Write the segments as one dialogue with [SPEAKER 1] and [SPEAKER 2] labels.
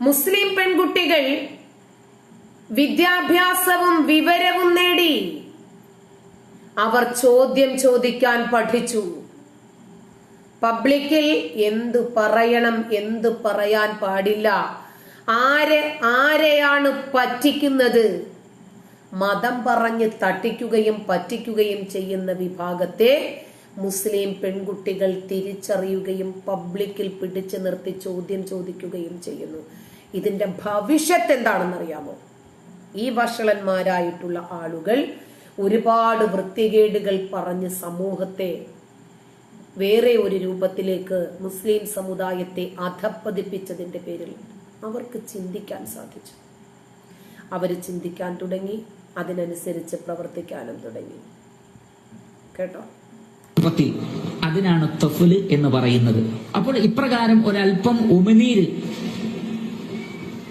[SPEAKER 1] മുസ്ലിം പെൺകുട്ടികൾ വിദ്യാഭ്യാസവും വിവരവും നേടി. അവർ ചോദ്യം ചോദിക്കാൻ പഠിച്ചു. പബ്ലിക്കിൽ എന്തു പറയണം എന്തു പറയാൻ പാടില്ല. ആരെ ആരെയാണ് പറ്റിക്കുന്നത്? മതം പറഞ്ഞ് തട്ടിക്കുകയും പറ്റിക്കുകയും ചെയ്യുന്ന വിഭാഗത്തെ മുസ്ലിം പെൺകുട്ടികൾ തിരിച്ചറിയുകയും പബ്ലിക്കിൽ പിടിച്ചു നിർത്തി ചോദ്യം ചോദിക്കുകയും ചെയ്യുന്നു. ഇതിന്റെ ഭവിഷ്യത്ത് എന്താണെന്നറിയാമോ? ഈ വഷളന്മാരായിട്ടുള്ള ആളുകൾ ഒരുപാട് വൃത്തികേടുകൾ പറഞ്ഞ് സമൂഹത്തെ വേറെ ഒരു രൂപത്തിലേക്ക് മുസ്ലിം സമുദായത്തെ അധപ്പതിപ്പിച്ചതിന്റെ പേരിൽ അവർക്ക് ചിന്തിക്കാൻ സാധിച്ചു. അവർ ചിന്തിക്കാൻ തുടങ്ങി അതിനനുസരിച്ച് പ്രവർത്തിക്കാനും തുടങ്ങി. കേട്ടോ?
[SPEAKER 2] അതിനാണ് തൊഫൽ എന്ന് പറയുന്നത്. അപ്പോൾ ഇപ്രകാരം ഒരല്പം ഉമിനീര്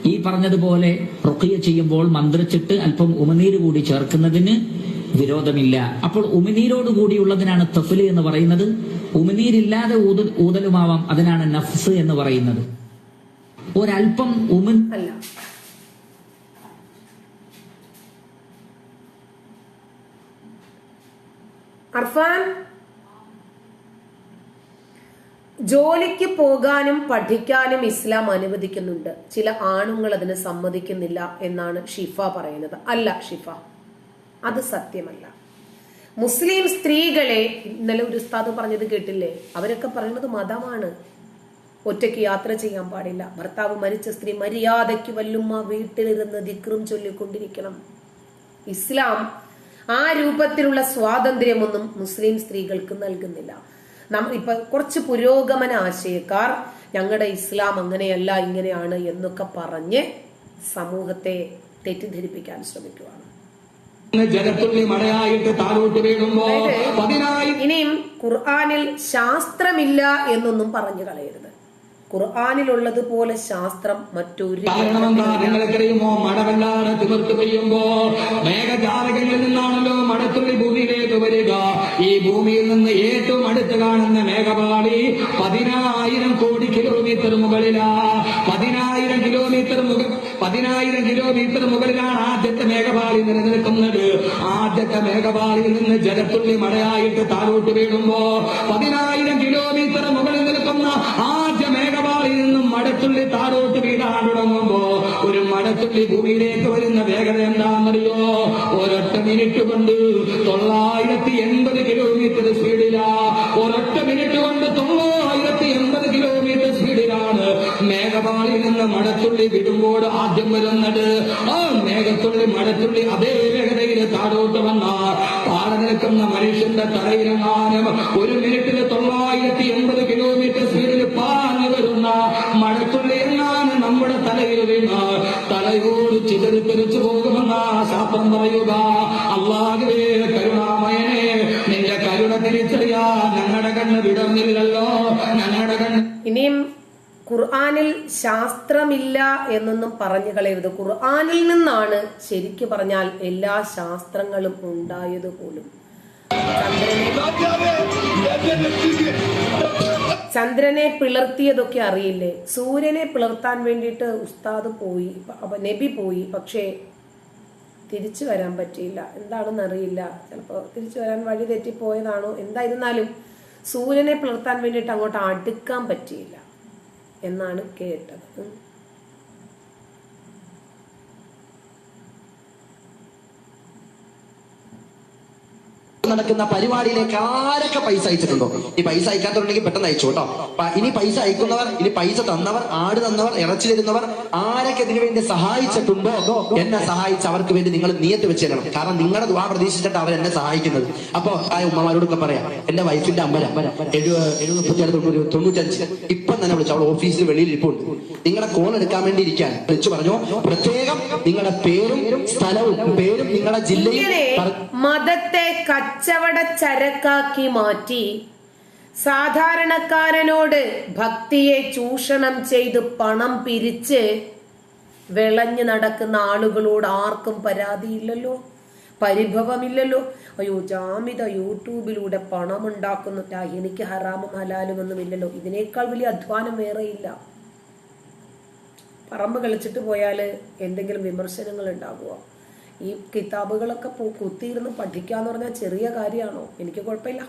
[SPEAKER 2] ഈ പറഞ്ഞതുപോലെ റുക്കിയ ചെയ്യുമ്പോൾ മന്ത്രിച്ചിട്ട് അല്പം ഉമനീര് കൂടി ചേർക്കുന്നതിന് വിരോധമില്ല. അപ്പോൾ ഉമിനീരോട് കൂടിയുള്ളതിനാണ് തഫിൽ എന്ന് പറയുന്നത്. ഉമിനീരില്ലാതെ ഊതൽ ഊതലുമാവാം അതിനാണ് നഫ്സ് എന്ന് പറയുന്നത്. ഒരൽപ്പം ഉമി
[SPEAKER 1] അർഫാൻ? ജോലിക്ക് പോകാനും പഠിക്കാനും ഇസ്ലാം അനുവദിക്കുന്നുണ്ട്. ചില ആണുങ്ങൾ അതിന് സമ്മതിക്കുന്നില്ല എന്നാണ് ഷിഫ പറയുന്നത്. അല്ല ഷിഫ. അത് സത്യമല്ല. മുസ്ലിം സ്ത്രീകളെ ഇന്നലെ ഒരു ഉസ്താദ് പറഞ്ഞത് കേട്ടില്ലേ? അവരൊക്കെ പറയുന്നത് മതമാണ്. ഒറ്റയ്ക്ക് യാത്ര ചെയ്യാൻ പാടില്ല. ഭർത്താവ് മരിച്ച സ്ത്രീ മര്യാദയ്ക്ക് വല്ലുമ്മ വീട്ടിലിരുന്ന് ദിക്റും ചൊല്ലിക്കൊണ്ടിരിക്കണം. ഇസ്ലാം ആ രൂപത്തിലുള്ള സ്വാതന്ത്ര്യമൊന്നും മുസ്ലിം സ്ത്രീകൾക്ക് നൽകുന്നില്ല. ഇപ്പൊ കുറച്ച് പുരോഗമന ആശയക്കാർ ഞങ്ങളുടെ ഇസ്ലാം അങ്ങനെയല്ല ഇങ്ങനെയാണ് എന്നൊക്കെ പറഞ്ഞ് സമൂഹത്തെ തെറ്റിദ്ധരിപ്പിക്കാൻ ശ്രമിക്കുകയാണ് ഇനിയും ഖുർആാനിൽ ശാസ്ത്രമില്ല എന്നൊന്നും പറഞ്ഞു കളയരുത്. ഖുർആനിലുള്ളതുപോലെ ശാസ്ത്രം മറ്റൊരു
[SPEAKER 3] നിങ്ങൾക്കറിയുമോ? മഴ വല്ലാതെ തിമിർത്ത് പെയ്യുമ്പോ? മേഘജാലകങ്ങളിൽ നിന്നാണല്ലോ മഴത്തുള്ളി ഭൂമിയിലേക്ക് വരിക. ഈ ഭൂമിയിൽ നിന്ന് ഏറ്റവും അടുത്ത് കാണുന്ന മേഘപാളി പതിനായിരം കോടി കിലോമീറ്റർ മുകളിലാ. പതിനായിരം കിലോമീറ്റർ മുകൾ പതിനായിരം കിലോമീറ്റർ മുകളിലാണ് ആദ്യത്തെ മേഘപാളി നിലനിൽക്കുന്നത്. ആദ്യത്തെ മേഘപാളിയിൽ നിന്ന് ജലത്തുള്ളി മഴയായിട്ട് താഴോട്ട് വീഴുമ്പോ പതിനായിരം കിലോമീറ്റർ മുകളിൽ മടത്തുള്ളി ഭൂമിയിലേക്ക് വരുന്ന വേഗത എന്താണെന്നറിയോ? ഒരൊറ്റ മിനിറ്റ് കൊണ്ട് തൊള്ളായിരത്തി എൺപത് കിലോമീറ്റർ സ്പീഡിലാ ഒരൊറ്റ മിനിറ്റ് കൊണ്ട് തൊള്ളായിരത്തി എൺപത് കിലോമീറ്റർ സ്പീഡിലാണ് മേഘപാളിയിൽ നിന്ന് മടത്തുള്ളി വിടുമ്പോൾ ആദ്യം വരുന്നത്. ആ മേഘത്തുള്ളി മടത്തുള്ളി അതേ വേഗതയിൽ താഴോട്ട് വന്ന. താഴെ നിൽക്കുന്ന മനുഷ്യന്റെ തലയിലെങ്ങാനും ഒരു മിനിറ്റിൽ തൊള്ളായിരത്തി എൺപത് കിലോമീറ്റർ സ്പീഡിൽ പാഞ്ഞു വരുന്ന മഴത്തുള്ളി നമ്മുടെ തലയിൽ വീണ്. തലയോട് ചിതറിത്തെറിച്ചു പോകുമെന്ന ശാസ്ത്രം പറയുക. അള്ളാഹുവേ കരുണാമയനെ നിന്റെ കരുണ തിരിച്ചറിയാ. ഞങ്ങളുടെ കണ്ണ് വിടർന്നില്ലല്ലോ. ഞങ്ങളുടെ കണ്ണ്
[SPEAKER 1] ഇനിയും ഖുർആാനിൽ ശാസ്ത്രമില്ല എന്നൊന്നും പറഞ്ഞു കളയരുത്. ഖുർആാനിൽ നിന്നാണ് ശരിക്കു പറഞ്ഞാൽ എല്ലാ ശാസ്ത്രങ്ങളും ഉണ്ടായത് പോലും. ചന്ദ്രനെ പിളർത്തിയതൊക്കെ അറിയില്ലേ? സൂര്യനെ പിളർത്താൻ വേണ്ടിയിട്ട് ഉസ്താദ് പോയി നബി പോയി പക്ഷേ തിരിച്ചു വരാൻ പറ്റിയില്ല. എന്താണെന്ന് അറിയില്ല. ചിലപ്പോൾ തിരിച്ചു വരാൻ വഴി തെറ്റിപ്പോയതാണോ? എന്തായിരുന്നാലും സൂര്യനെ പിളർത്താൻ വേണ്ടിയിട്ട് അങ്ങോട്ട് അടുക്കാൻ പറ്റിയില്ല എന്നാണ് കേട്ടത്.
[SPEAKER 4] നടക്കുന്ന പരിപാടിയിലേക്ക് ആരൊക്കെ പൈസ അയച്ചിട്ടുണ്ടോ? ഈ പൈസ അയക്കാത്തവരുണ്ടെങ്കിൽ പെട്ടെന്ന് അയച്ചു കേട്ടോ ഇനി പൈസ അയക്കുന്നവർ ഇനി പൈസ തന്നവർ ആട് തന്നവർ ഇറച്ചി തരുന്നവർ ആരൊക്കെ ഇതിനു വേണ്ടി സഹായിച്ചിട്ടുണ്ടോ എന്നെ സഹായിച്ച് അവർക്ക് വേണ്ടി നിങ്ങൾ നിയത്ത് വെച്ച് തരണം കാരണം നിങ്ങളുടെ ദുവാ പ്രതീക്ഷിച്ചിട്ട് അവർ എന്നെ സഹായിക്കുന്നത്. അപ്പൊ ആ ഉമ്മമാരോടൊക്കെ പറയാം എന്റെ വൈഫിന്റെ അമ്പലം എഴുപത് എഴുപത് മുപ്പത്തിയാറ് തൊണ്ണൂറ് തൊണ്ണൂറ്റഞ്ച്. ഇപ്പം തന്നെ വിളിച്ചു അവൾ ഓഫീസിൽ വെളിയിൽ ഇരിപ്പുണ്ട്. നിങ്ങളെ കോൾ എടുക്കാൻ വേണ്ടി ഇരിക്കാൻ. വിളിച്ചു പറഞ്ഞു പ്രത്യേകം നിങ്ങളുടെ പേരും സ്ഥലവും പേരും നിങ്ങളുടെ ജില്ലയും
[SPEAKER 1] മതത്തെ കച്ചവട ചരക്കാക്കി മാറ്റി സാധാരണക്കാരനോട് ഭക്തിയെ ചൂഷണം ചെയ്ത് പണം പിരിച്ച് വിളഞ്ഞു നടക്കുന്ന ആളുകളോട് ആർക്കും പരാതിയില്ലല്ലോ. പരിഭവമില്ലല്ലോ. അയ്യോ ജാമിത യൂട്യൂബിലൂടെ പണം ഉണ്ടാക്കുന്നുട്ടാ എനിക്ക് ഹറാമും ഹലാലും ഒന്നും ഇല്ലല്ലോ ഇതിനേക്കാൾ വലിയ അധ്വാനം വേറെയില്ല. പറമ്പ് കളിച്ചിട്ട് പോയാൽ എന്തെങ്കിലും വിമർശനങ്ങൾ ഉണ്ടാകുമോ ഈ കിതാബുകളൊക്കെ കുത്തിയിരുന്ന് കുത്തിയിരുന്ന് പഠിക്കാന്ന് പറഞ്ഞാൽ ചെറിയ കാര്യമാണോ എനിക്ക് കുഴപ്പമില്ല.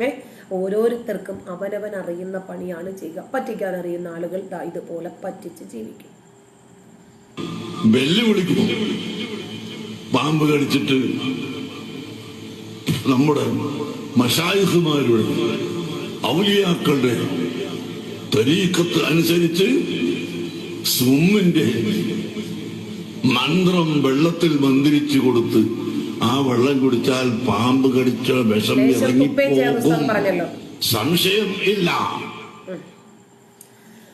[SPEAKER 1] ഏ? ഓരോരുത്തർക്കും അവനവൻ അറിയുന്ന പണിയാണ് ചെയ്യുക. പറ്റിക്കാൻ അറിയുന്ന ആളുകൾ ഇതുപോലെ പറ്റിച്ച് ജീവിക്കും.
[SPEAKER 5] പാമ്പ് കടിച്ചിട്ട് നമ്മുടെ മഷായുസുമാരുടെ ഔലിയാക്കളുടെ തരീക്കത്ത് അനുസരിച്ച് സുമ്മിന്റെ മന്ത്രം വെള്ളത്തിൽ മന്ത്രിച്ചു കൊടുത്ത് ആ വെള്ളം കുടിച്ചാൽ പാമ്പ് കടിച്ച വിഷം
[SPEAKER 1] ഇറങ്ങി പോകും.
[SPEAKER 5] ഇറങ്ങിപ്പോകും സംശയം ഇല്ല.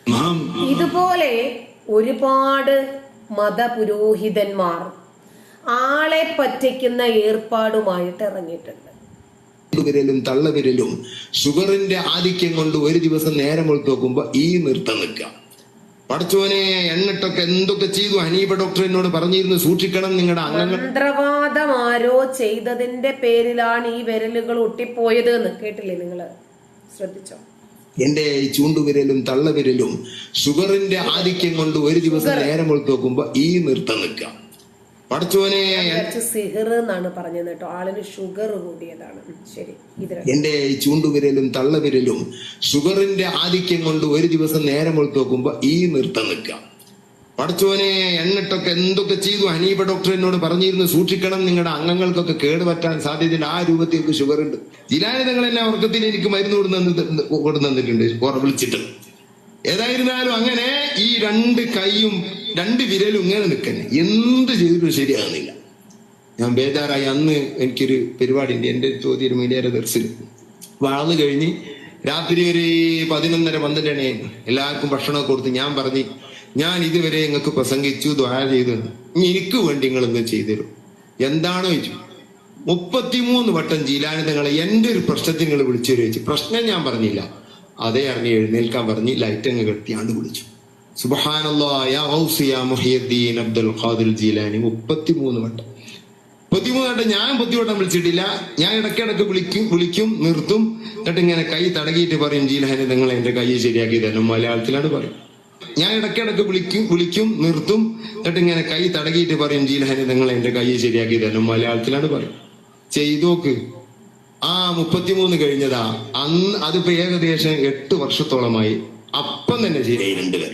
[SPEAKER 5] നാം
[SPEAKER 1] ഇതുപോലെ ഒരുപാട് മതപുരോഹിതന്മാർ ആളെ പറ്റിക്കുന്ന ഏർപ്പാടുമായിട്ട് ഇറങ്ങിയിട്ടുണ്ട്.
[SPEAKER 6] വിരലും തള്ളവിരലും ഷുഗറിന്റെ ആധിക്യം കൊണ്ട് ഒരു ദിവസം നേരം വെളുത്ത് നോക്കുമ്പോ ഈ നൃത്തം നിൽക്കാം. പടച്ചോനെ എണ്ണിട്ടൊക്കെ എന്തൊക്കെ ചെയ്തു? ഹനീബ ഡോക്ടർ എന്നോട് പറഞ്ഞിരുന്നു സൂക്ഷിക്കണം നിങ്ങളുടെ അംഗങ്ങൾ.
[SPEAKER 1] മന്ത്രവാദം ആരോ ചെയ്തതിന്റെ പേരിലാണ് ഈ വിരലുകൾ ഒട്ടിപ്പോയത് എന്ന് കേട്ടില്ലേ നിങ്ങൾ ശ്രദ്ധിച്ചോ?
[SPEAKER 6] എന്റെ ഈ ചൂണ്ടുവിരലും തള്ളവിരലും ഷുഗറിന്റെ ആധിക്യം കൊണ്ട് ഒരു ദിവസം നേരം വെളുത്ത് നോക്കുമ്പോ ഈ നൃത്തം നിൽക്കാം.
[SPEAKER 1] വിചാരിച്ചു സിഹിർ എന്നാണ് പറഞ്ഞത് കേട്ടോ. ആളിന് ഷുഗർ കൂടിയതാണ്. ശരി
[SPEAKER 6] എന്റെ ഈ ചൂണ്ടുവിരലും തള്ളവിരലും ഷുഗറിന്റെ ആധിക്യം കൊണ്ട് ഒരു ദിവസം നേരം വെളുത്ത് നോക്കുമ്പോ ഈ നൃത്തം നിൽക്കാം. പഠിച്ചോനെ എന്നിട്ടൊക്കെ എന്തൊക്കെ ചെയ്തു? ഹനീബ ഡോക്ടർ എന്നോട് പറഞ്ഞിരുന്നു സൂക്ഷിക്കണം നിങ്ങളുടെ അംഗങ്ങൾക്കൊക്കെ കേടുപറ്റാൻ സാധ്യതയുണ്ട്. ആ രൂപത്തിലേക്ക് ഷുഗർ ഉണ്ട് ജിലാനിതങ്ങൾ എന്നെ ഉറക്കത്തിൽ എനിക്ക് മരുന്ന് കൊടുന്നു കൊടുന്നു തന്നിട്ടുണ്ട് വിളിച്ചിട്ട്. ഏതായിരുന്നാലും അങ്ങനെ ഈ രണ്ട് കൈയും രണ്ട് വിരലും ഇങ്ങനെ നിൽക്കന്നെ. എന്ത് ചെയ്തിട്ടും ശരിയാകുന്നില്ല. ഞാൻ ബേജാറായി. അന്ന് എനിക്കൊരു പരിപാടി ഉണ്ട് എന്റെ ചോദ്യം ഒരു മീഡിയയുടെ ദർശനം. വളർന്നു കഴിഞ്ഞ് രാത്രി ഒരു പതിനൊന്നര പന്ത്രണ്ട് എല്ലാവർക്കും ഭക്ഷണമൊക്കെ കൊടുത്ത് ഞാൻ പറഞ്ഞു ഞാൻ ഇതുവരെ നിങ്ങൾക്ക് പ്രസംഗിച്ചു ദ്വാര ചെയ്തു. ഇനി എനിക്ക് വേണ്ടി നിങ്ങൾ ഇന്ന് ചെയ്തുതരും എന്താണോ ചോദിച്ചു മുപ്പത്തിമൂന്ന് വട്ടം ജീലാനിതങ്ങളെ എന്റെ ഒരു പ്രശ്നത്തിന് നിങ്ങൾ വിളിച്ചു ചോദിച്ചു. പ്രശ്നം ഞാൻ പറഞ്ഞില്ല. അതേ അറിഞ്ഞ് എഴുന്നേൽക്കാൻ പറഞ്ഞ് ലൈറ്റ് അങ്ങ് കെട്ടിയാണ്ട് വിളിച്ചു സുബഹാനല്ലാ യാ യാ മുഹിയുദ്ദീൻ അബ്ദുൽ ഖാദിർ ജീലാനി. മുപ്പത്തിമൂന്ന് വട്ടം. മുപ്പത്തിമൂന്ന് വട്ടം ഞാൻ പത്തിവട്ടം വിളിച്ചിട്ടില്ല. ഞാൻ ഇടയ്ക്കിടയ്ക്ക് വിളിക്കും വിളിക്കും നിർത്തും. എന്നിട്ട് ഇങ്ങനെ കൈ തടകിയിട്ട് പറയും ജീലാനി നിങ്ങൾ എന്റെ കൈ ശരിയാക്കി തരണം മലയാളത്തിലാണ് പറയും. ഞാൻ ഇടയ്ക്കിടയ്ക്ക് വിളിക്കും വിളിക്കും നിർത്തും. എന്നിട്ട് ഇങ്ങനെ കൈ തടകിയിട്ട് പറയും ജീലാനി നിങ്ങൾ എന്റെ കൈ ശരിയാക്കി തരണം മലയാളത്തിലാണ് പറയും. ചെയ്തോക്ക് ആ മുപ്പത്തിമൂന്ന് കഴിഞ്ഞതാ. അന്ന് അതിപ്പോ ഏകദേശം എട്ട് വർഷത്തോളമായി. അപ്പം തന്നെ ശരിയായി രണ്ടുപേരും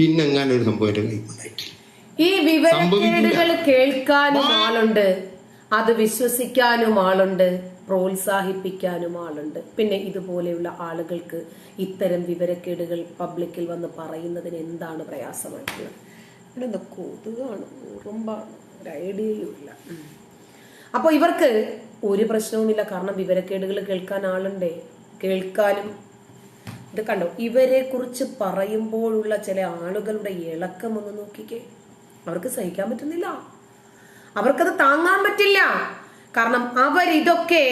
[SPEAKER 6] പിന്നെ അങ്ങനെ ഒരു സംഭവം എന്റെ കൈക്കൊണ്ടായിട്ടില്ല
[SPEAKER 1] ഈ വിവരക്കേടുകൾ കേൾക്കാനും ആളുണ്ട്. അത് വിശ്വസിക്കാനും ആളുണ്ട്. പ്രോത്സാഹിപ്പിക്കാനും ആളുണ്ട്. പിന്നെ ഇതുപോലെയുള്ള ആളുകൾക്ക് ഇത്തരം വിവരക്കേടുകൾ പബ്ലിക്കിൽ വന്ന് പറയുന്നതിന് എന്താണ് പ്രയാസമായിട്ടുള്ളത്? ഇവിടെ എന്താ കൊതുകാണ് ഉറുമ്പാണ് ഒരു ഐഡിയയും ഇല്ല. ഉം. അപ്പൊ ഇവർക്ക് ഒരു പ്രശ്നവുമില്ല. കാരണം വിവരക്കേടുകൾ കേൾക്കാൻ ആളുണ്ടേ. കേൾക്കാനും ഇത് കണ്ടോ? ഇവരെ കുറിച്ച് പറയുമ്പോഴുള്ള ചില ആളുകളുടെ ഇളക്കം ഒന്ന് നോക്കിക്കേ. അവർക്ക് സഹിക്കാൻ പറ്റുന്നില്ല. അവർക്കത് താങ്ങാൻ പറ്റില്ല. കാരണം അവരിതൊക്കെ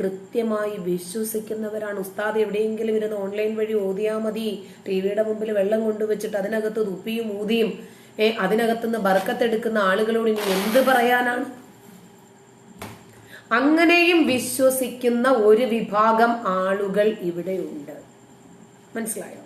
[SPEAKER 1] കൃത്യമായി വിശ്വസിക്കുന്നവരാണ്. ഉസ്താദ് എവിടെയെങ്കിലും ഇരുന്ന് ഓൺലൈൻ വഴി ഓതിയാ മതി. ടി വിയുടെ മുമ്പിൽ വെള്ളം കൊണ്ടുവച്ചിട്ട് അതിനകത്ത് തുപ്പിയും ഊതിയും ഏ അതിനകത്തുനിന്ന് ബർക്കത്തെടുക്കുന്ന ആളുകളോട് ഇനി എന്ത് പറയാനാണ്? അങ്ങനെയും വിശ്വസിക്കുന്ന ഒരു വിഭാഗം ആളുകൾ ഇവിടെയുണ്ട്. മനസ്സിലായോ?